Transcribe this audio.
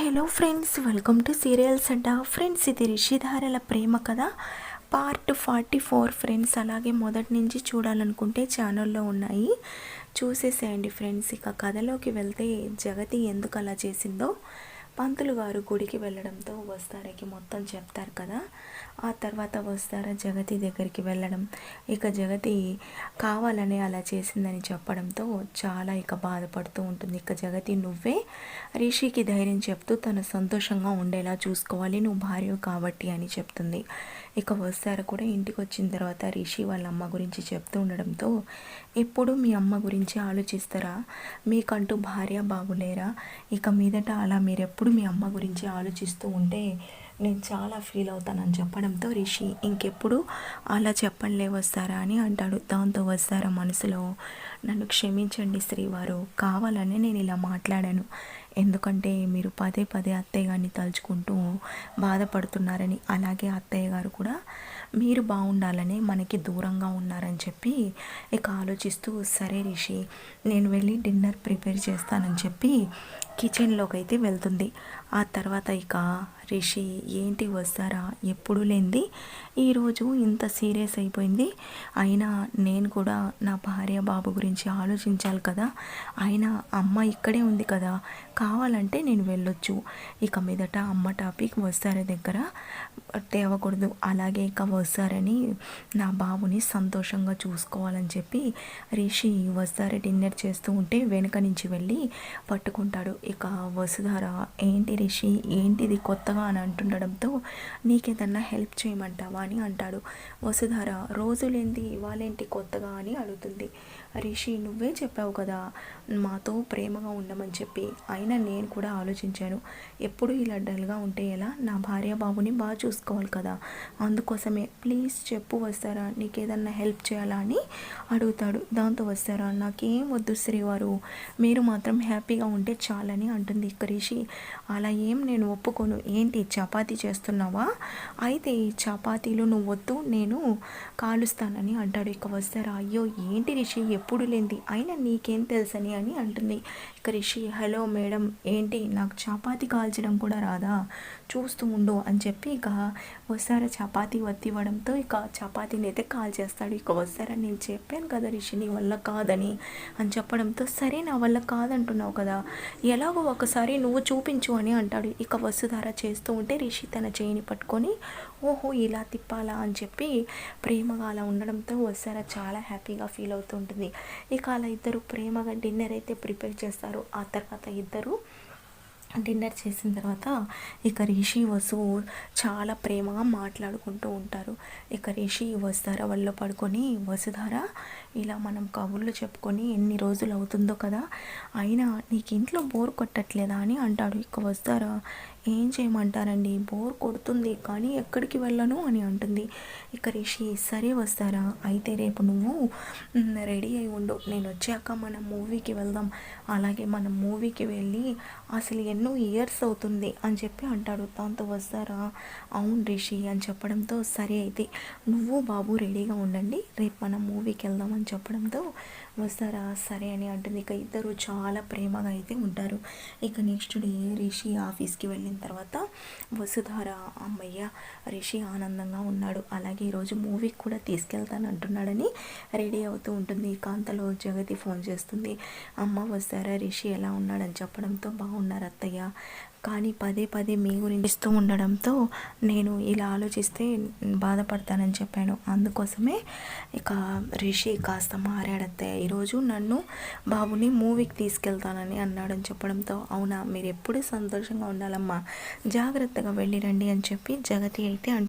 Hello friends welcome to serials అంట. Friends ఇది రిషిధారల ప్రేమ కథ పార్ట్ ఫార్టీ ఫోర్ ఫ్రెండ్స్ అలాగే మొదటి నుంచి చూడాలనుకుంటే ఛానల్లో ఉన్నాయి. చూసేసేయండి ఫ్రెండ్స్ ఇక కథలోకి వెళ్తే జగతి ఎందుకు అలా చేసిందో. పంతులు గారు గుడికి వెళ్ళడంతో వస్తారకి మొత్తం చెప్తారు కదా. ఆ తర్వాత వస్తార జగతి దగ్గరికి వెళ్ళడం. ఇక జగతి కావాలని అలా చేసిందని చెప్పడంతో చాలా ఇక బాధపడుతూ ఉంటుంది. ఇక జగతి నువ్వే రిషికి ధైర్యం చెప్తూ తను సంతోషంగా ఉండేలా చూసుకోవాలి. నువ్వు భార్య కాబట్టి అని చెప్తుంది. ఇక వస్తార కూడా ఇంటికి వచ్చిన తర్వాత రిషి వాళ్ళ అమ్మ గురించి చెప్తూ ఉండడంతో ఎప్పుడు మీ అమ్మ గురించి ఆలోచిస్తారా? మీకంటూ భార్య బాగులేరా ఇక మీదట అలా మీరెప్పుడు ఎప్పుడు మీ అమ్మ గురించి ఆలోచిస్తూ ఉంటే నేను చాలా ఫీల్ అవుతానని చెప్పడంతో రిషి ఇంకెప్పుడు అలా చెప్పండిలే వస్తారా? అని అంటాడు. దాంతో వస్తారా మనసులో నన్ను క్షమించండి శ్రీవారు కావాలని నేను ఇలా మాట్లాడాను. ఎందుకంటే మీరు పదే పదే అత్తయ్య గారిని తలుచుకుంటూ బాధపడుతున్నారని. అలాగే అత్తయ్య గారు కూడా మీరు బాగుండాలని మనకి దూరంగా ఉన్నారని చెప్పి ఇక ఆలోచిస్తూ సరే రిషి నేను వెళ్ళి డిన్నర్ ప్రిపేర్ చేస్తానని చెప్పి కిచెన్లోకి అయితే వెళ్తుంది. ఆ తర్వాత ఇక రిషి ఏంటి వస్తారా? ఎప్పుడు లేనిది ఈరోజు ఇంత సీరియస్ అయిపోయింది. అయినా నేను కూడా నా భార్య బాబు గురించి ఆలోచించాలి కదా. ఆయన అమ్మ ఇక్కడే ఉంది కదా. కావాలంటే నేను వెళ్ళొచ్చు. ఇక మీదట అమ్మ టాపిక్ వస్తారా దగ్గర? తేవకూడదు. అలాగే ఇక వస్తారని నా బాబుని సంతోషంగా చూసుకోవాలని చెప్పి రిషి వస్తారే డిన్నర్ చేస్తూ ఉంటే వెనుక నుంచి వెళ్ళి పట్టుకుంటాడు. ఇక వసుధార ఏంటి రిషి? ఏంటిది కొత్తగా అని అంటుండడంతో నీకేదన్నా హెల్ప్ చేయమంటావా? అని అంటాడు. వసుధార రోజులేంది? ఇవాళేంటి కొత్తగా? అని అడుగుతుంది. రిషి నువ్వే చెప్పావు కదా మాతో ప్రేమగా ఉండమని చెప్పి. అయినా నేను కూడా ఆలోచించాను. ఎప్పుడు ఇలా డల్గా ఉంటే ఎలా? నా భార్య బాబుని బాగా చూసుకోవాలి కదా. అందుకోసమే ప్లీజ్ చెప్పు వస్తారా? నీకేదన్నా హెల్ప్ చేయాలా? అని అడుగుతాడు. దాంతో వస్తారా? నాకేం వద్దు శ్రీవారు. మీరు మాత్రం హ్యాపీగా ఉంటే చాలని అంటుంది. ఇక రిషి అలా ఏం నేను ఒప్పుకోను. ఏంటి చపాతీ చేస్తున్నావా? అయితే ఈ చపాతీలు నువ్వు వద్దు నేను కాలుస్తానని అంటాడు. ఇక వస్తారా? అయ్యో ఏంటి రిషి? ఎప్పుడు లేనిది. అయినా నీకేం తెలుసని అని అంటుంది. ఇక రిషి హలో మేడం ఏంటి? నాకు చపాతి కాల్చడం కూడా రాదా? చూస్తూ ఉండు అని చెప్పి ఇక వస్తారా చపాతి వత్తివ్వడంతో ఇక చపాతీని అయితే కాల్ చేస్తాడు. ఇక వస్తారా నేను చెప్పాను కదా రిషి నీ వల్ల కాదని అని చెప్పడంతో సరే నా వల్ల కాదంటున్నావు కదా ఎలాగో ఒకసారి నువ్వు చూపించు అని అంటాడు. ఇక వసుధార చేస్తూ ఉంటే రిషి తన చేయిని పట్టుకొని ఓహో ఇలా తిప్పాలా అని చెప్పి ప్రేమగా అలా ఉండడంతో వస్తారా చాలా హ్యాపీగా ఫీల్ అవుతుంటుంది ఇక అలా ఇద్దరు ప్రేమగా డిన్నర్ అయితే ప్రిపేర్ చేస్తారు. ఆ తర్వాత ఇద్దరు డిన్నర్ చేసిన తర్వాత ఇక రిషి వసు చాలా ప్రేమగా మాట్లాడుకుంటూ ఉంటారు. ఇక రిషి వస్తారా వాళ్ళు పడుకొని వసుధార ఇలా మనం కబుర్లు చెప్పుకొని ఎన్ని రోజులు అవుతుందో కదా అయినా నీకు ఇంట్లో బోర్ కొట్టట్లేదా అని అంటాడు. ఇక వస్తారా ఏం చేయమంటారండి? బోర్ కొడుతుంది కానీ ఎక్కడికి వెళ్ళను అని అంటుంది. ఇక రిషి సరే వస్తారా అయితే రేపు నువ్వు రెడీ అయి ఉండు. నేను వచ్చాక మనం మూవీకి వెళ్దాం. అలాగే మనం మూవీకి వెళ్ళి అసలు ఎన్నో ఇయర్స్ అవుతుంది అని చెప్పి అంటాడు. దాంతో వస్తారా? అవును రిషి అని చెప్పడంతో సరే అయితే నువ్వు బాబు రెడీగా ఉండండి. రేపు మనం మూవీకి వెళ్దాం అని చెప్పడంతో వస్తారా? సరే అని అంటుంది. ఇక ఇద్దరు చాలా ప్రేమగా అయితే ఉంటారు. ఇక నెక్స్ట్ డే రిషి ఆఫీస్కి వెళ్ళిన తర్వాత వసుధార అమ్మయ్య రిషి ఆనందంగా ఉన్నాడు. అలాగే ఈరోజు మూవీకి కూడా తీసుకెళ్తాను అంటున్నాడని రెడీ అవుతూ ఉంటుంది. కాంతలో జగతి ఫోన్ చేస్తుంది. అమ్మ వస్తారా? రిషి ఎలా ఉన్నాడని చెప్పడంతో బాగున్నారు అత్తయ్య కానీ పదే పదే మీ గురించి ఇస్తూ ఉండడంతో నేను ఇలా ఆలోచిస్తే బాధపడతానని చెప్పాను. అందుకోసమే ఇక రిషి కాస్త మారాడత్తయ్య ఈరోజు నన్ను బాబుని మూవీకి తీసుకెళ్తానని అన్నాడని చెప్పడంతో అవునా మీరు ఎప్పుడూ సంతోషంగా ఉండాలమ్మా. జాగ్రత్తగా వెళ్ళిరండి అని చెప్పి జగతి అయితే